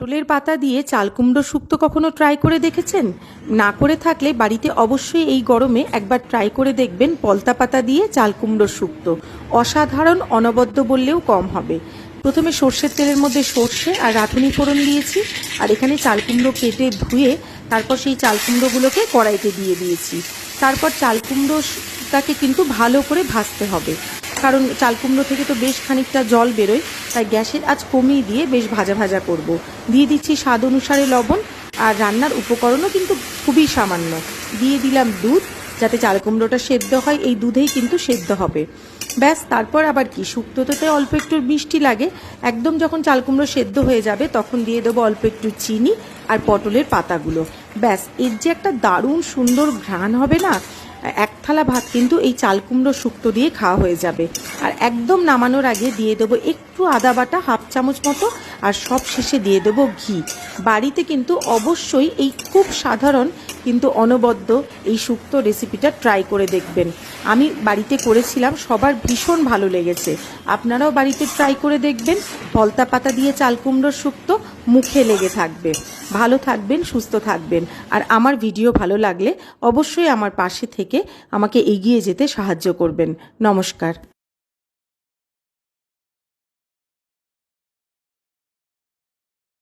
পটলের পাতা দিয়ে চালকুমড়ো শুক্তো কখনো ট্রাই করে দেখেছেন? না করে থাকলে বাড়িতে অবশ্যই এই গরমে একবার ট্রাই করে দেখবেন পলতা পাতা দিয়ে চালকুমড়ো শুক্তো অসাধারণ, অনবদ্য বললেও কম হবে। প্রথমে সর্ষের তেলের মধ্যে সর্ষে আর রাঁধুনি ফোড়ন দিয়েছি আর এখানে চাল কুমড়ো কেটে ধুয়ে তারপর সেই চাল কুমড়োগুলোকে কড়াইতে দিয়ে দিয়েছি। তারপর চালকুমড়োটাকে কিন্তু ভালো করে ভাজতে হবে। কারণ চাল কুমড়ো থেকে তো বেশ খানিকটা জল বেরোয়, তাই গ্যাসের আজ কমিয়ে দিয়ে বেশ ভাজা ভাজা করব। দিয়ে দিচ্ছি স্বাদ অনুসারে লবণ, আর রান্নার উপকরণও কিন্তু খুবই সামান্য। দিয়ে দিলাম দুধ, যাতে চাল কুমড়োটা সেদ্ধ হয়, এই দুধেই কিন্তু সেদ্ধ হবে। ব্যাস, তারপর আবার কি? শুক্তোতে অল্প একটু মিষ্টি লাগে। একদম যখন চাল কুমড়ো সেদ্ধ হয়ে যাবে, তখন দিয়ে দেবো অল্প একটু চিনি আর পটলের পাতাগুলো। ব্যাস, এর যে একটা দারুণ সুন্দর ঘ্রাণ হবে না, এক থালা ভাত কিন্তু এই চাল কুমড়ো শুক্তো দিয়ে খাওয়া হয়ে যাবে। আর একদম নামানোর আগে দিয়ে দেবো একটু আদা বাটা, হাফ চামচ মতো, আর সব শেষে দিয়ে দেবো ঘি। বাড়িতে কিন্তু অবশ্যই এই খুব সাধারণ কিন্তু অনবদ্য এই শুক্তো রেসিপিটা ট্রাই করে দেখবেন। আমি বাড়িতে করেছিলাম, সবার ভীষণ ভালো লেগেছে। আপনারাও বাড়িতে ট্রাই করে দেখবেন পলতা পাতা দিয়ে চাল কুমড়োর শুক্তো মুখে লেগে থাকবে। ভালো থাকবেন, সুস্থ থাকবেন। আর আমার ভিডিও ভালো লাগলে অবশ্যই আমার পাশে থেকে আমাকে এগিয়ে যেতে সাহায্য করবেন। নমস্কার।